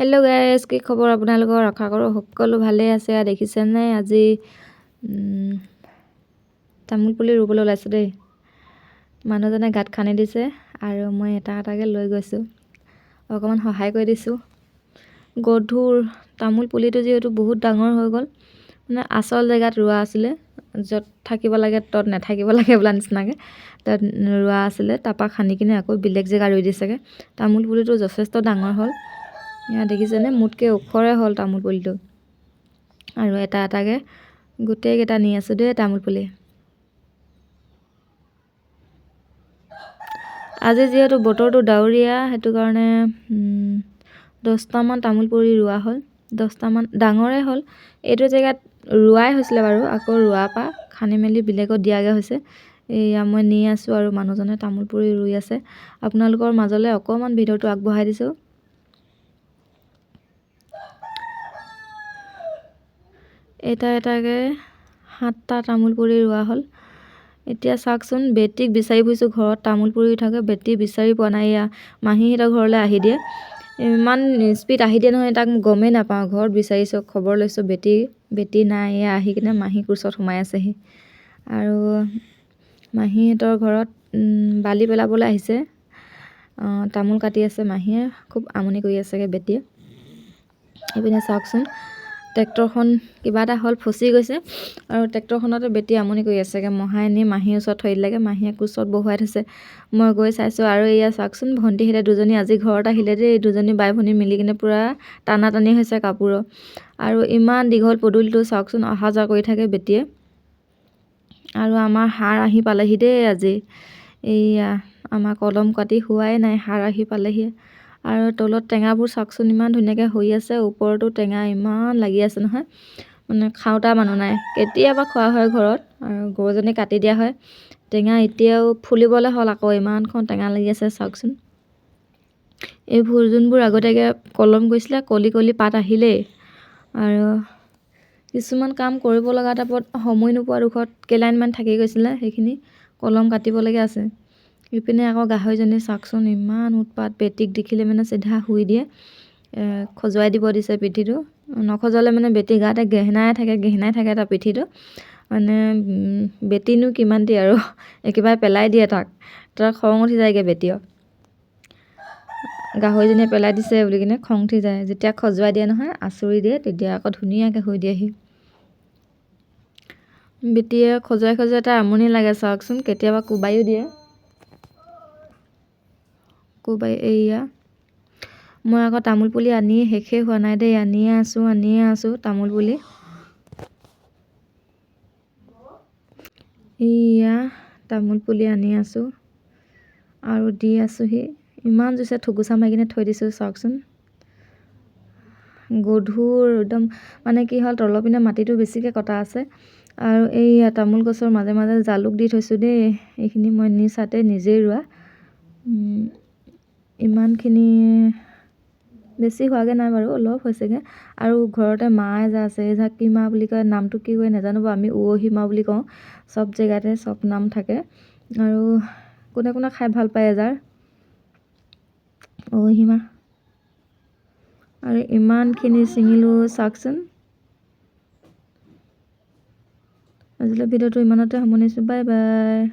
Hello guys কি খবৰ আপোনালোকৰ? আশা কৰোঁ সকলো ভালেই আছে। দেখিছেনে আজি তামোল পুলি ৰুবলৈ ওলাইছোঁ দেই। মানুহজনে গাঁত খান্দি দিছে আৰু মই এটা এটাকৈ লৈ গৈছোঁ। অকণমান সহায় কৰি দিছোঁ। গধুৰ তামোল পুলিটো যিহেতু বহুত ডাঙৰ হৈ গ'ল। মানে আচল জেগাত ৰোৱা আছিলে। য'ত থাকিব লাগে ত'ত নাথাকিব লাগে বোলা নিচিনাকৈ। তাত ৰোৱা আছিলে। তাৰপৰা খান্দি কিনে আকৌ বেলেগ জেগা ৰুই দিছেগৈ। তামোল পুলিটো যথেষ্ট ডাঙৰ হ'ল। ইয়াত দেখিছেনে মোতকৈ ওখৰে হ'ল তামোল পুলিটো। আৰু এটা এটাকৈ গোটেইকেইটা নি আছোঁ দেই তামোল পুলি। আজি যিহেতু বতৰটো ডাৱৰীয়া সেইটো কাৰণে দহটামান তামোল পুলি ৰোৱা হ'ল। দহটামান ডাঙৰে হ'ল। এইটো জেগাত ৰোৱাই হৈছিলে বাৰু আকৌ ৰোৱাৰ পৰা খান্দি মেলি বেলেগত দিয়াগৈ হৈছে। এয়া মই নি আছোঁ আৰু মানুহজনে তামোল পুলি ৰুই আছে। আপোনালোকৰ মাজলৈ অকণমান ভিডিঅ'টো আগবঢ়াই দিছোঁ। এটা এটাকৈ সাতটা তামোল পুলি ৰোৱা হ'ল। এতিয়া চাওকচোন বেটিক বিচাৰি ফুৰিছোঁ ঘৰত তামোল পুলি থাকে বেটি বিচাৰি পোৱা নাই এয়া মাহীহঁতৰ ঘৰলৈ আহি দিয়ে। ইমান স্পীড আহি দিয়ে নহয় তাক গমেই নাপাওঁ ঘৰত বিচাৰিছোঁ খবৰ লৈছোঁ বেটি বেটি নাই এয়া আহি কিনে মাহী কোচত সোমাই আছেহি। আৰু মাহীহঁতৰ ঘৰত বালি পেলাবলৈ আহিছে। তামোল কাটি আছে মাহীয়ে খুব আমনি কৰি আছেগৈ বেটিয়ে। এইপিনে চাওকচোন ট্ৰেক্টৰখন কিবা এটা হ'ল ফচি গৈছে আৰু ট্ৰেক্টৰখনতে বেটি আমনি কৰি আছেগৈ মহাই নি মাহীৰ ওচৰত থৈ দিলেগৈ, মাহীয়ে কোচত বহুৱাই থৈছে। মই গৈ চাইছোঁ আৰু এয়া চাওকচোন, ভণ্টিহঁতে দুজনী আজি ঘৰত আহিলে দেই, দুজনী বাই ভনী মিলি কিনে পূৰা টানা টানি হৈছে কাপোৰৰ। আৰু ইমান দীঘল পদূলিটো চাওকচোন অহা যোৱা কৰি থাকে বেটিয়ে। আৰু আমাৰ হাড় আহি পালেহি দেই আজি। এইয়া, আমাৰ কলম কাটি হোৱাই নাই হাড় আহি পালেহি আৰু তলত টেঙাবোৰ চাওকচোন ইমান ধুনীয়াকৈ হৈ আছে ওপৰতো টেঙা ইমান লাগি আছে নহয়। মানে খাওঁতা মানুহ নাই। কেতিয়াবা খোৱা হয় ঘৰত আৰু গৰুজনী কাটি দিয়া হয়। টেঙা এতিয়াও ফুলিবলৈ হ'ল আকৌ ইমানখন টেঙা লাগি আছে চাওকচোন। এইবোৰ যোনবোৰ আগতীয়াকৈ কলম গৈছিলে কলি কলি পাত আহিলেই। আৰু কিছুমান কাম কৰিব লগা টাইপত সময় নোপোৱা দুখত কেইলাইনমান থাকি গৈছিলে সেইখিনি কলম কাটিবলগীয়া আছে। ইপিনে আকৌ গাহৰিজনী চাওকচোন ইমান উৎপাত বেটিক দেখিলে মানে চিধা শুই দিয়ে। খজুৱাই দিব দিছে পিঠিটো। নখজালে মানে বেটি গাতে গেহনাই থাকে গেহনাই থাকে তাৰ পিঠিটো। মানে বেটিনো কিমান আৰু একেবাৰে পেলাই দিয়ে তাক। তাৰ খং উঠি যায়গৈ বেটিও গাহৰিজনীয়ে পেলাই দিছে বুলি কিনে খং উঠি যায়। যেতিয়া খজুৱাই দিয়ে নহয় আঁচুৰি দিয়ে তেতিয়া আকৌ ধুনীয়াকৈ শুই দিয়েহি। বেটিয়ে খজুৱাই খজুৱাই তাৰ আমনি লাগে চাওকচোন কেতিয়াবা কোবাইও দিয়ে। কোবাই এইয়া মই আকৌ তামোল পুলি আনি শেষেই হোৱা নাই দেই। আনিয়ে আছোঁ আনিয়ে আছোঁ তামোল পুলি। এয়া তামোল পুলি আনি আছোঁ আৰু দি আছোঁহি। ইমান জোৰছে থুকুচা মাৰি কিনে থৈ দিছোঁ চাওকচোন। গধুৰ একদম মানে কি হ'ল তলৰ পিনে মাটিটো বেছিকৈ কটা আছে আৰু এইয়া তামোল গছৰ মাজে মাজে জালুক দি থৈছোঁ দেই। এইখিনি মই নিজ হাতে নিজেই ৰোৱা। ইমানখিনি বেছি হোৱাগৈ নাই বাৰু, অলপ হৈছেগৈ। আৰু ঘৰতে মাহ এজাৰ আছে এজাৰ কি মাহ বুলি কয়, নামটো কি কয় নাজানো বাৰু, আমি উৰহি মাহ বুলি কওঁ। চব জেগাতে চব নাম থাকে। আৰু কোনে কোনে খাই ভালো পায় এজাৰ? উৰহি মাহ আৰু ইমানখিনি ছিঙিলোঁ, চাওকচোন। আজিলৈ ভিডিঅ'টো ইমানতে সামৰিছোঁ বাই বাই।